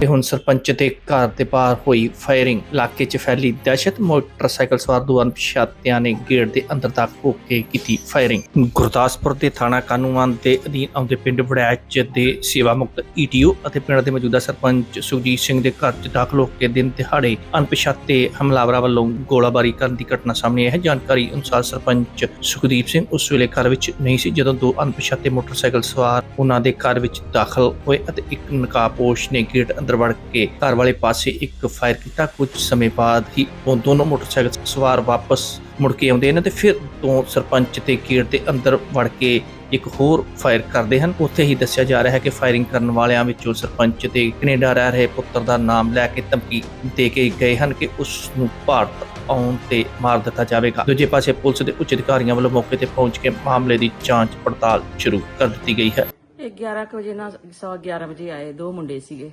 ਤੇ ਹੁਣ ਸਰਪੰਚ ਦੇ ਘਰ ਦੇ ਬਾਹਰ ਹੋਈ ਫਾਇਰਿੰਗ। ਇਲਾਕੇ 'ਚ ਫੈਲੀ ਦਹਿਸ਼ਤ। ਮੋਟਰਸਾਈਕਲ ਸਵਾਰ ਦੋ ਅਣਪਛਾਤਿਆਂ ਨੇ ਗੇਟ ਦੇ ਅੰਦਰ ਤੱਕ ਹੋ ਕੇ ਕੀਤੀ ਫਾਇਰਿੰਗ। ਗੁਰਦਾਸਪੁਰ ਦੇ ਥਾਣਾ ਕਾਨੂੰਨ ਦੇ ਅਧੀਨ ਆਉਂਦੇ ਪਿੰਡ ਵੜੈਚ ਦੇ ਸੇਵਾ ਮੁਕਤ ਈਟੀਓ ਅਤੇ ਪਿੰਡ ਦੇ ਮੌਜੂਦਾ ਸਰਪੰਚ ਸੁਖਜੀਤ ਸਿੰਘ ਦੇ ਘਰ 'ਚ ਦਾਖਲ ਹੋ ਕੇ ਦਿਨ ਦਿਹਾੜੇ ਅਣਪਛਾਤੇ ਹਮਲਾਵਰਾਂ ਵੱਲੋਂ ਗੋਲਾਬਾਰੀ ਕਰਨ ਦੀ ਘਟਨਾ ਸਾਹਮਣੇ ਆਈ ਹੈ। ਜਾਣਕਾਰੀ ਅਨੁਸਾਰ ਸਰਪੰਚ ਸੁਖਦੀਪ ਸਿੰਘ ਉਸ ਵੇਲੇ ਘਰ ਵਿੱਚ ਨਹੀਂ ਸੀ, ਜਦੋਂ ਦੋ ਅਣਪਛਾਤੇ ਮੋਟਰਸਾਈਕਲ ਸਵਾਰ ਉਹਨਾਂ ਦੇ ਘਰ ਵਿੱਚ ਦਾਖਲ ਹੋਏ ਅਤੇ ਇੱਕ ਨਕਾਬਪੋਸ਼ ਨੇ ਗੇਟ ਅੰਦਰ ਵੜ ਕੇ ਘਰ ਵਾਲੇ ਪਾਸੇ ਇੱਕ ਫਾਇਰ ਕੀਤਾ। ਕੁਝ ਸਮੇਂ ਬਾਅਦ ਹੀ ਉਹ ਦੋਨੋਂ ਮੋਟਰਸਾਈਕਲ ਸਵਾਰ ਵਾਪਸ ਮੁੜ ਕੇ ਆਉਂਦੇ ਨੇ ਤੇ ਫਿਰ ਤੋਂ ਸਰਪੰਚ ਤੇ ਗੇਟ ਦੇ ਅੰਦਰ ਵੜ ਕੇ ਇੱਕ ਹੋਰ ਫਾਇਰ ਕਰਦੇ ਹਨ। ਉੱਥੇ ਹੀ ਦੱਸਿਆ ਜਾ ਰਿਹਾ ਹੈ ਕਿ ਫਾਇਰਿੰਗ ਕਰਨ ਵਾਲਿਆਂ ਵਿੱਚੋਂ ਸਰਪੰਚ ਤੇ ਕੈਨੇਡਾ ਰਹਿ ਰਹੇ ਪੁੱਤਰ ਦਾ ਨਾਮ ਲੈ ਕੇ ਧਮਕੀ ਦੇ ਕੇ ਗਏ ਹਨ ਕਿ ਉਸ ਨੂੰ ਭਾਰਤ ਆਉਣ ਤੇ ਮਾਰ ਦਿੱਤਾ ਜਾਵੇਗਾ। ਦੂਜੇ ਪਾਸੇ ਪੁਲਿਸ ਦੇ ਉੱਚ ਅਧਿਕਾਰੀਆਂ ਵੱਲੋਂ ਮੌਕੇ ਤੇ ਪਹੁੰਚ ਕੇ ਮਾਮਲੇ ਦੀ ਜਾਂਚ ਪੜਤਾਲ ਸ਼ੁਰੂ ਕਰ ਦਿੱਤੀ ਗਈ ਹੈ। ਇਹ 11 ਵਜੇ ਨਾਲ ਸਵਾ 11 ਵਜੇ ਆਏ ਦੋ ਮੁੰਡੇ ਸੀਗੇ।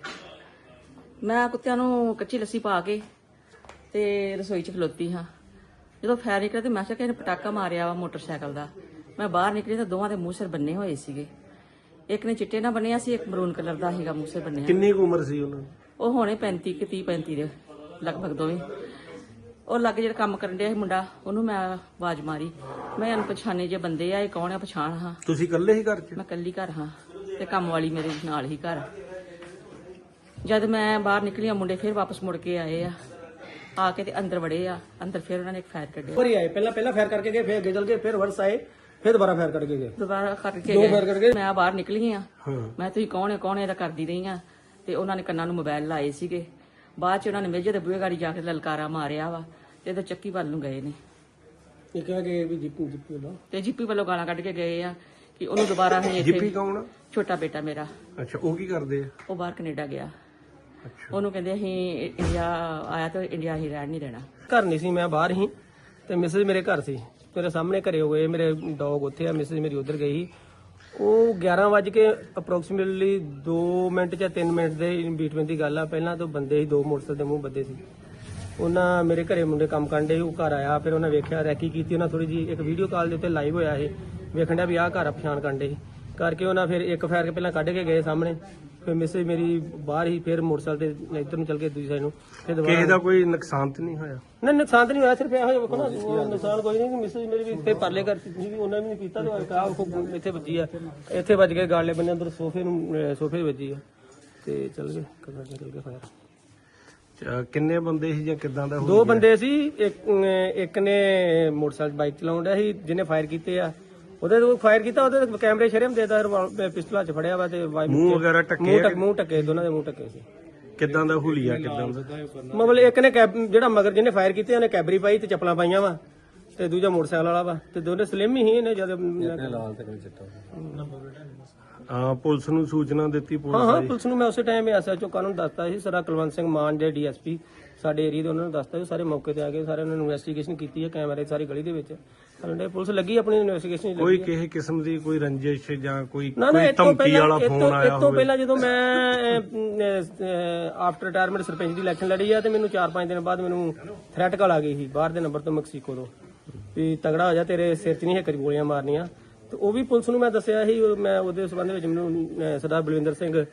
ਮੈਂ ਕੁੱਤਿਆਂ ਨੂੰ ਕੱਚੀ ਲੱਸੀ ਪਾ ਕੇ ਤੇ ਰਸੋਈ 'ਚ ਖਲੋਤੀ ਹਾਂ। ਜਦੋਂ ਫਾਇਰ ਨਿਕਲਿਆ ਤੇ ਮੈਂ ਕਿਹਾ ਕਿ ਇਹਨੇ ਪਟਾਕਾ ਮਾਰਿਆ ਵਾ ਮੋਟਰਸਾਈਕਲ ਦਾ। ਮੈਂ ਬਾਹਰ ਨਿਕਲੀ ਤਾਂ ਦੋਵਾਂ ਦੇ ਮੂੰਹ ਸਿਰ ਬੰਨੇ ਹੋਏ ਸੀਗੇ। ਇੱਕ ਨੇ ਚਿੱਟੇ ਨਾਲ ਬੰਨਿਆ ਸੀ ਇੱਕ ਮਰੂਨ ਕਲਰ ਦਾ ਸੀਗਾ ਮੂੰਹ ਸਿਰ ਬੰਨਿਆ। ਕਿੰਨੀ ਕੁ ਉਮਰ ਸੀ ਉਹਨਾਂ ਦੀ? ਉਹ ਹੋਣੇ 35 ਕਿ 30 35 ਦੇ ਲਗਭਗ ਦੋਵੇਂ। ਉਹ ਲੱਗ ਜਿਹੜਾ ਕੰਮ ਕਰਨ ਡਿਆ ਸੀ ਮੁੰਡਾ ਉਹਨੂੰ ਮੈਂ ਆਵਾਜ਼ ਮਾਰੀ। ਮੈਂ ਅਣਪਛਾਣੇ ਜੇ ਬੰਦੇ ਆ ਇਹ ਕੌਣ ਆ ਪਛਾਣ ਹਾਂ। ਤੁਸੀਂ ਇਕੱਲੇ ਹੀ ਘਰ 'ਚ? ਮੈਂ ਕੱਲੀ ਘਰ ਹਾਂ ਤੇ ਕੰਮ ਵਾਲੀ ਮੇਰੇ ਨਾਲ ਹੀ ਘਰ ਜਦ ਮੈਂ ਬਾਹਰ ਨਿਕਲੀ ਆ ਮੁੰਡੇ ਫਿਰ ਵਾਪਸ ਮੁੜ ਕੇ ਆਏ ਆ। ਆ ਕੇ ਤੇ ਅੰਦਰ ਵੜੇ ਆ। ਅੰਦਰ ਫਿਰ ਉਹਨਾਂ ਨੇ ਇੱਕ ਫਾਇਰ ਕੱਢਿਆ। ਵਾਰੀ ਆਏ ਪਹਿਲਾਂ ਪਹਿਲਾਂ ਫਾਇਰ ਕਰਕੇ ਗਏ ਫਿਰ ਅੱਗੇ ਚਲ ਗਏ ਫਿਰ ਵਰਸ ਆਏ ਫਿਰ ਦੁਬਾਰਾ ਫਾਇਰ ਕਰਕੇ ਗਏ। ਦੁਬਾਰਾ ਕਰਕੇ ਦੋ। ਫਾਇਰ ਕਰਕੇ ਮੈਂ ਬਾਹਰ ਨਿਕਲੀ ਆ। ਮੈਂ ਤੁਸੀਂ ਕੌਣ ਹੈ ਕੌਣ ਹੈ? ਇਹਦਾ ਕਰਦੀ ਰਹੀ ਆ। ਤੇ ਉਹਨਾਂ ਨੇ ਕੰਨਾਂ ਨੂੰ ਮੋਬਾਈਲ ਲਾਏ ਸੀਗੇ। ਬਾਅਦ ਚ ਉਹਨਾਂ ਨੇ ਮੇਜੇ ਦੇ ਬੂਹੇ ਗਾੜੀ ਜਾ ਕੇ ਲਲਕਾਰਾ ਮਾਰਿਆ ਵਾ ਤੇ ਇਹਦਾ ਚੱਕੀ ਵੱਲ ਨੂੰ ਗਏ ਨੇ। ਇਹ ਕਿਹਾ ਕਿ ਵੀ ਜਿੱਪੂ ਜਿੱਪੂ ਲੋ ਤੇ ਜੀਪੀ ਵੱਲੋਂ ਗਾਲਾਂ ਕੱਢ ਕੇ ਗਏ ਆ ਕਿ ਉਹਨੂੰ ਦੁਬਾਰਾ ਅਸੀਂ ਜਿੱਪੀ ਕੌਣ? ਛੋਟਾ ਬੇਟਾ ਮੇਰਾ। ਅੱਛਾ ਉਹ ਕੀ ਕਰਦੇ ਆ? ਉਹ ਬਾਹਰ ਕੈਨੇਡਾ ਗਿਆ। ਉਹਨੂੰ ਕਹਿੰਦੇ ਅਸੀਂ ਇੰਡੀਆ ਆਇਆ ਤਾਂ ਇੰਡੀਆ ਹੀ ਰਹਿਣ ਨਹੀਂ ਦੇਣਾ। ਘਰ ਨਹੀਂ ਸੀ ਮੈਂ ਬਾਹਰ ਹੀ ਤੇ ਮਿਸਿਸ ਮੇਰੇ ਘਰ ਸੀ। ਮੇਰੇ ਸਾਹਮਣੇ ਘਰੇ ਹੋ ਗਏ ਮੇਰੇ ਡੌਗ ਉੱਥੇ ਆ ਮਿਸਿਸ ਮੇਰੀ ਉਧਰ ਗਈ। ਉਹ 11 ਵਜੇ ਕੇ ਅਪਰੋਕਸੀਮੇਟਲੀ 2 ਮਿੰਟ ਜਾਂ 3 ਮਿੰਟ ਦੇ ਬੀਟਵੀਨ ਦੀ ਗੱਲ ਆ। ਪਹਿਲਾਂ ਤੋਂ ਬੰਦੇ ਸੀ ਦੋ ਮੋਟਰਸਾਈਕਲ ਦੇ ਮੂੰਹ ਬੱਦੇ ਸੀ। ਉਹਨਾਂ ਮੇਰੇ ਘਰੇ ਮੁੰਡੇ ਕੰਮ ਕਰਨ ਦੇ ਉਹ ਘਰ ਆਇਆ ਫਿਰ ਉਹਨਾਂ ਵੇਖਿਆ ਰੈਕੀ ਕੀਤੀ ਉਹਨਾਂ ਥੋੜੀ ਜੀ ਇੱਕ ਵੀਡੀਓ ਕਾਲ ਦੇ ਉੱਤੇ ਲਾਈਵ ਹੋਇਆ ਇਹ। ਵੇਖਣ ਡਿਆ ਵੀ ਆਹ ਘਰ ਆ ਪਛਾਣ ਕਰਨ ਦੇ ਕਰਕੇ ਉਹਨਾਂ ਫਿਰ ਇੱਕ ਫਾਇਰ ਕੇ ਪਹਿਲਾਂ ਕੱਢ ਕੇ ਗਏ ਸਾਹਮਣੇ। ਫਿਰ ਮਿਸੇ ਮੇਰੀ ਬਾਹਰ ਹੀ ਫਿਰ ਮੋਟਰਸਾਈਕਲ ਤੇ ਇੱਧਰ ਨੂੰ ਚੱਲ ਕੇ ਦੂਜੀ ਸਾਈਡ ਨੂੰ ਫਿਰ ਦੁਬਾਰਾ ਕਿਸੇ ਦਾ ਕੋਈ ਨੁਕਸਾਨ ਤੇ ਨਹੀਂ ਹੋਇਆ? ਨਹੀਂ ਨੁਕਸਾਨ ਤਾਂ ਨਹੀਂ ਹੋਇਆ ਸਿਰਫ ਇਹੋ ਜਿਹਾ ਵੇਖੋ ਨਾ ਉਹ ਨੁਕਸਾਨ ਕੋਈ ਨਹੀਂ ਮਿਸਿਸ ਮੇਰੀ ਵੀ ਇੱਥੇ ਪਰਲੇ ਘਰ ਸੀ ਵੀ ਉਹਨਾਂ ਵੀ ਕੀਤਾ ਤੇ ਕਾ ਇੱਥੇ ਵੱਜੀ ਆ। ਇੱਥੇ ਵੱਜ ਕੇ ਗਾਲੇ ਬੰਨੇ ਅੰਦਰ ਸੋਫੇ ਨੂੰ ਸੋਫੇ ਵੱਜੀ ਆ। ਤੇ ਚੱਲ ਗਏ ਕਦਰ ਨਿਕਲ ਕੇ ਫਾਇਰ ਕਿੰਨੇ ਬੰਦੇ ਸੀ ਜਾਂ ਕਿਦਾਂ ਦਾ ਦੋ ਬੰਦੇ ਸੀ ਇੱਕ ਇੱਕ ਨੇ ਮੋਟਰਸਾਈਕਲ ਬਾਈਕ ਚਲਾਉਣ ਡਿਆ ਸੀ ਜਿਹਨੇ ਫਾਇਰ ਕੀਤੇ ਆ। ਉਹਦੇ ਤੋਂ ਫਾਇਰ ਕੀਤਾ ਉਹਦੇ ਤੇ ਕੈਮਰੇ ਸ਼ਰਮ ਦੇਦਾ ਪਿਸਤੌਲ ਚ ਫੜਿਆ ਵਾ ਤੇ ਵਾਈ ਮੂੰਹ ਵਗੈਰਾ ਢੱਕੇ ਮੂੰਹ ਟੱਕ ਮੂੰਹ ਟੱਕੇ ਦੋਨਾਂ ਦੇ ਮੂੰਹ ਟੱਕੇ ਸੀ। ਕਿਦਾਂ ਦਾ ਹੁਲੀਆ ਕਿਦਾਂ ਦਾ? ਮਤਲਬ ਇੱਕ ਨੇ ਕੈਬ ਜਿਹੜਾ ਮਗਰ ਜਿਹਨੇ ਫਾਇਰ ਕੀਤੇ ਉਹਨੇ ਕੈਬਰੀ ਪਾਈ ਤੇ ਚੱਪਲਾਂ ਪਾਈਆਂ ਵਾ ਤੇ ਦੂਜਾ ਮੋਟਰਸਾਈਕਲ ਵਾਲਾ ਵਾ ਤੇ ਦੋਨੇ ਸਲਿਮ ਹੀ ਇਹਨੇ ਜਦ ਹਾਂ ਪੁਲਿਸ ਨੂੰ ਸੂਚਨਾ ਦਿੱਤੀ ਹਾਂ ਪੁਲਿਸ ਹਾਂ ਪੁਲਿਸ ਨੂੰ ਮੈਂ ਉਸੇ ਟਾਈਮ ਐਸਐਚਓ ਕਾਨੂੰਨ ਦੱਸਤਾ ਸੀ ਸਰਾ ਕੁਲਵੰਤ ਸਿੰਘ ਮਾਨ ਦੇ ਡੀਐਸਪੀ ਸਾਡੇ ਏਰੀਆ ਦੇ ਉਹਨਾਂ ਨੂੰ ਦੱਸਤਾ ਸੀ ਸਾਰੇ ਮੌਕੇ ਤੇ ਆ ਗਏ ਸਾਰੇ ਉਹਨਾਂ ਨੇ ਇਨਵੈਸਟੀਗੇਸ਼ਨ ਕੀਤੀ ਹੈ ਕੈਮਰੇ ਸਾਰੀ ਗਲੀ ਦੇ ਵਿੱਚ। ਸਾਡੇ ਪੁਲਿਸ ਲੱਗੀ ਆਪਣੀ ਇਨਵੈਸਟੀਗੇਸ਼ਨ ਕੋਈ ਕਿਸੇ ਕਿਸਮ ਦੀ ਕੋਈ ਰੰਜਿਸ਼ ਜਾਂ ਕੋਈ ਨਾ ਨਾ ਕੋਈ ਤੋਂ ਧਮਕੀ ਪਹਿਲਾਂ ਵਾਲਾ ਫੋਨ ਤੋਂ ਆਇਆ ਇਹ ਤੋਂ ਹੋਵੇ। ਪਹਿਲਾਂ ਜਦੋਂ ਮੈਂ ਆਫਟਰ ਰਿਟਾਇਰਮੈਂਟ ਸਰਪੰਚ ਦੀ ਇਲੈਕਸ਼ਨ ਲੜੀ ਆ ਤੇ ਮੈਨੂੰ 4-5 ਦਿਨ ਬਾਅਦ ਮੈਨੂੰ ਥ੍ਰੈਟ ਕਾਲ ਆ ਗਈ ਸੀ ਬਾਹਰ ਦੇ ਨੰਬਰ ਤੋਂ ਮੈਕਸੀਕੋ ਤੋਂ। ਵੀ ਤਗੜਾ ਹੋ ਜਾ ਤੇਰੇ ਸਿਰ 'ਚ ਨਹੀਂ ਇੱਕ ਗੋਲੀਆਂ ਮਾਰਨੀਆਂ। ਤੇ ਉਹ ਵੀ ਪੁਲਿਸ ਨੂੰ ਮੈਂ ਦੱਸਿਆ ਸੀ ਉਹ ਮੈਂ ਉਹਦੇ ਸਬੰਧ ਵਿੱਚ ਮੈਨੂੰ ਅਹ, ਸਰਦਾਰ ਬਲਵਿੰਦਰ ਸਿੰਘ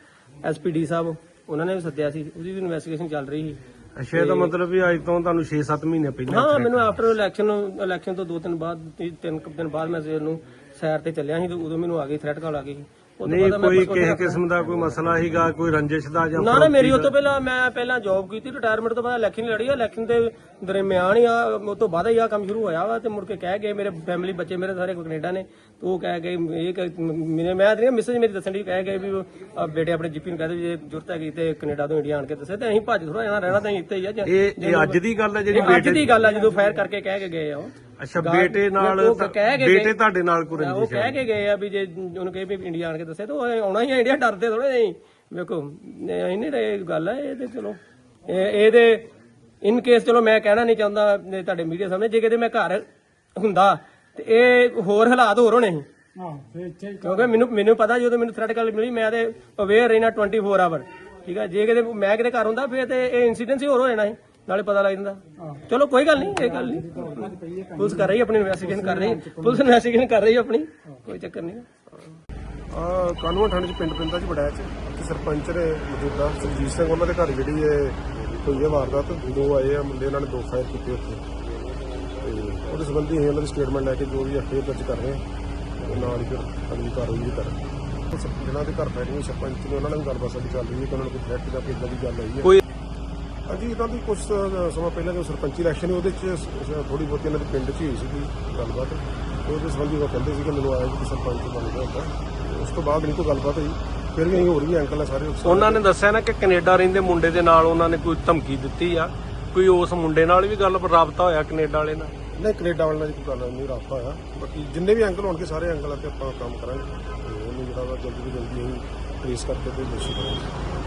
ਐਸਪੀਡੀ ਸਾਹਿਬ ਉਹਨਾਂ ਨੇ ਵੀ ਸੱਦਿਆ ਸੀ ਉਹਦੀ ਵੀ ਇਨਵੈਸਟੀਗੇਸ਼ਨ ਚੱਲ ਰਹੀ ਸੀ। ਅੱਛਾ ਇਹਦਾ ਮਤਲਬ ਵੀ ਅੱਜ ਤੋਂ ਤੁਹਾਨੂੰ 6-7 ਮਹੀਨੇ ਪਹਿਲਾਂ ਹਾਂ ਮੈਨੂੰ ਆਫਟਰ ਇਲੈਕਸ਼ਨ ਇਲੈਕਸ਼ਨ ਤੋਂ ਦੋ ਦਿਨ ਬਾਅਦ ਤੀ- ਤਿੰਨ ਕੁ ਦਿਨ ਬਾਅਦ ਮੈਂ ਸਵੇਰ ਨੂੰ ਸੈਰ ਤੇ ਚੱਲਿਆ ਸੀ ਤੇ ਉਦੋਂ ਮੈਨੂੰ ਆ ਗਈ ਥ੍ਰੈਟ ਕਾਲ ਆ ਗਈ ਸੀ। ਉਹ ਤੋਂ ਨਹੀਂ ਬਾਅਦ ਮੈਂ ਕੋਈ ਕਿਸੇ ਕਿਸਮ ਦਾ ਕੋਈ ਮਸਲਾ ਸੀਗਾ ਕੋਈ ਰੰਜਿਸ਼ ਦਾ ਜਾਂ ਨਾ ਨਾ ਮੇਰੀ ਉਹ ਤੋਂ ਪਹਿਲਾਂ ਮੈਂ ਪਹਿਲਾਂ ਜੌਬ ਕੀਤੀ ਰਿਟਾਇਰਮੈਂਟ ਤੋਂ ਬਾਅਦ ਇਲੈਕਸ਼ਨ ਲੜੀ ਆ ਇਲੈਕਸ਼ਨ ਦੇ ਦਰਮਿਆਨ ਹੀ ਆ ਉਹ ਤੋਂ ਬਾਅਦ ਹੀ ਆ ਕੰਮ ਸ਼ੁਰੂ ਹੋਇਆ ਵਾ ਤੇ ਮੁੜ ਕੇ ਕਹਿ ਗਏ ਮੇਰੇ ਫੈਮਿਲੀ ਬੱਚੇ ਮੇਰੇ ਸਾਰੇ ਕੈਨੇਡਾ ਨੇ ਤੇ ਉਹ ਕਹਿ ਗਏ ਇਹ ਕਹਿ- ਮੇਰੇ ਮੈਂ ਤੇ ਮਿਸੇਜ ਮੇਰੀ ਦੱਸਣ ਦੀ ਕਹਿ ਗਏ ਵੀ ਉਹ ਆ ਬੇਟੇ ਆਪਣੇ ਜੀਪੀ ਨੂੰ ਕਹਦੇ ਜੇ ਜ਼ਰੂਰਤ ਹੈਗੀ ਤੇ ਕੈਨੇਡਾ ਤੋਂ ਇੰਡੀਆ ਆਣ ਕੇ ਦੱਸੇ ਤੇ ਅਸੀਂ ਭੱਜ ਥੋੜਾ ਜਾਣਾ ਰਹਿਣਾ ਤਾਂ ਅਸੀਂ ਇੱਥੇ ਹੀ ਆ ਜਾਂ- ਇਹ ਇਹ ਅੱਜ ਦੀ ਗੱਲ ਹੈ ਜਿਹੜੀ ਅੱਜ ਦੀ? ਗੱਲ ਆ ਜਦੋਂ ਫਾਇਰ ਕਰਕੇ ਕਹਿ ਕੇ ਗਏ ਆ ਉਹ। ਅੱਛਾ ਬੇਟੇ ਨਾਲ ਉਹ ਕਹਿ ਕੇ ਬੇਟੇ ਤੁਹਾਡੇ ਨਾਲ ਕੋਈ ਉਹ ਕਹਿ ਕੇ ਗਏ ਆ ਵੀ ਜੇ ਉਹਨੂੰ ਕਹੇ ਵੀ ਇੰਡੀਆ ਆਣ ਕੇ ਦੱਸੇ ਤਾਂ ਉਹ ਆਉਣਾ ਹੀ ਆ ਇੰਡੀਆ ਡਰਦੇ ਥੋੜੇ ਨਹੀਂ ਵੇਖੋ ਇਹ ਨਹੀਂ ਇਹ ਗੱਲ ਹੈ ਇਹ ਤੇ ਚਲੋ। ਇਹ ਇਹਦੇ ਇਨ ਕੇਸ ਚਲੋ ਮੈਂ ਕਹਿਣਾ ਨਹੀਂ ਚਾਹੁੰਦਾ ਤੁਹਾਡੇ ਮੀਡੀਆ ਸਾਹਮਣੇ ਜੇ ਕਿਤੇ ਮੈਂ ਘਰ ਹੁੰਦਾ ਤੇ ਇਹ ਹੋਰ ਹਾਲਾਤ ਹੋਰ ਹੋਣੇ ਸੀ। ਕਿਉਂਕਿ ਮੈਨੂੰ ਮੈਨੂੰ ਪਤਾ ਜਦੋਂ ਮੈਨੂੰ ਥ੍ਰੈਟ ਕਾਲ ਮਿਲੀ ਮੈਂ ਤੇ ਅਵੇਅਰ ਰਹਿਣਾ 24 ਆਵਰ ਠੀਕ ਹੈ ਜੇ ਕਿਤੇ ਮੈਂ ਕਿਤੇ ਘਰ ਹੁੰਦਾ ਫਿਰ ਤੇ ਇਹ ਇਨਸੀਡੈਂਟ ਹੀ ਹੋਰ ਹੋ ਜਾਣਾ ਸੀ। ਨਾਲੇ ਪਤਾ ਲੱਗ ਜਾਂਦਾ। ਚਲੋ ਕੋਈ ਗੱਲ ਨਹੀਂ ਇਹ ਗੱਲ ਨਹੀਂ। ਪੁਲਿਸ ਕਰ ਰਹੀ ਆਪਣੀ ਇਨਵੈਸਟੀਗੇਸ਼ਨ ਕਰ ਰਹੀ। ਪੁਲਿਸ ਇਨਵੈਸਟੀਗੇਸ਼ਨ ਕਰ ਰਹੀ ਆਪਣੀ। ਕੋਈ ਚੱਕਰ ਨਹੀਂ। ਆ ਕਾਨੂੰਨ ਥਾਣੇ ਚ ਪਿੰਡ ਪਿੰਦਾ ਚ ਬੜਾਇਆ ਚ। ਤੇ ਸਰਪੰਚ ਨੇ ਮੌਜੂਦਾ ਸੁਰਜੀਤ ਸਿੰਘ ਉਹਨਾਂ ਦੇ ਘਰ ਜਿਹੜੀ ਹੈ ਹੋਈ ਹੈ ਵਾਰਦਾਤ। ਦੋ ਆਏ ਆ ਮੁੰਡੇ ਇਹਨਾਂ ਨੇ ਦੋ ਫਾਇਰ ਕੀਤੇ ਉੱਥੇ। ਤੇ ਉਹਦੇ ਸੰਬੰਧੀ ਅਸੀਂ ਉਹਨਾਂ ਦੀ ਸਟੇਟਮੈਂਟ ਲੈ ਕੇ ਜੋ ਵੀ ਐਫਆਈਆਰ ਦਰਜ ਕਰ ਰਹੇ ਤੇ ਨਾਲ ਹੀ ਫਿਰ ਅਗਲੀ ਕਾਰਵਾਈ ਵੀ ਕਰ ਜਿਹਨਾਂ ਦੇ ਘਰ ਹੋਈ ਸਰਪੰਚ ਨੇ ਉਹਨਾਂ ਨਾਲ ਵੀ ਗੱਲਬਾਤ ਸਾਡੀ ਚੱਲ ਰਹੀ ਹੈ ਕਿ ਉਹਨਾਂ ਨੂੰ ਕੋਈ ਥ੍ਰੈਟ ਜਾਂ ਕੋਈ ਇੱਦਾਂ ਦੀ ਗੱਲ ਆਈ ਹੈ। ਕੋਈ- ਹਾਂਜੀ ਇਹਨਾਂ ਦੀ ਕੁਝ ਸਮਾਂ ਪਹਿਲਾਂ ਜੋ ਸਰਪੰਚੀ ਇਲੈਕਸ਼ਨ ਉਹਦੇ ਚ ਥੋੜੀ ਬਹੁਤੀ ਇਹਨਾਂ ਦੇ ਪਿੰਡ 'ਚ ਹੀ ਹੋਈ ਸੀ ਗੱਲਬਾਤ। ਤੇ ਉਹਦੇ ਸੰਬੰਧੀ ਉਹ ਕਹਿੰਦੇ ਸੀ ਕਿ ਮੈਨੂੰ ਆਇਆ ਕਿ ਸਰਪੰਚ ਬਣ ਗਿਆ ਹੁੰਦਾ। ਤੇ ਉਸ ਤੋਂ ਬਾਅਦ ਨਹੀਂ ਕੋਈ ਗੱਲਬਾਤ ਹੋਈ। ਫਿਰ ਵੀ ਹੋਰ ਵੀ ਅੰਕਲ ਆ ਸਾਰੇ ਉਹਨਾਂ ਨੇ ਦੱਸਿਆ ਨਾ ਕਿ ਕੈਨੇਡਾ ਰਹਿੰਦੇ ਮੁੰਡੇ ਦੇ ਨਾਲ ਉਹਨਾਂ ਨੇ ਕੋਈ ਧਮਕੀ ਦਿੱਤੀ ਆ। ਕੋਈ ਉਸ ਮੁੰਡੇ ਨਾਲ ਵੀ ਗੱਲ ਰਾਬਤਾ ਹੋਇਆ ਕੈਨੇਡਾ ਵਾਲੇ ਨਾਲ? ਨਹੀਂ ਕੈਨੇਡਾ ਵਾਲਿਆਂ ਨਾਲ ਕੋਈ ਗੱਲ ਨਹੀਂ ਰਾਬਤਾ ਹੋਇਆ। ਬਾਕੀ ਜਿੰਨੇ ਵੀ ਅੰਕਲ ਹੋਣਗੇ ਸਾਰੇ ਅੰਕਲਾਂ ਤੇ ਆਪਾਂ ਕੰਮ ਕਰਾਂਗੇ। ਉਹਨੂੰ ਜਿਹੜਾ ਵਾ ਜਲਦੀ ਤੋਂ ਜਲਦੀ ਅਸੀਂ ਟ੍ਰੇਸ ਕਰਕੇ ਤੇ ਦੋਸ਼ੀ ਕਰਾਂਗੇ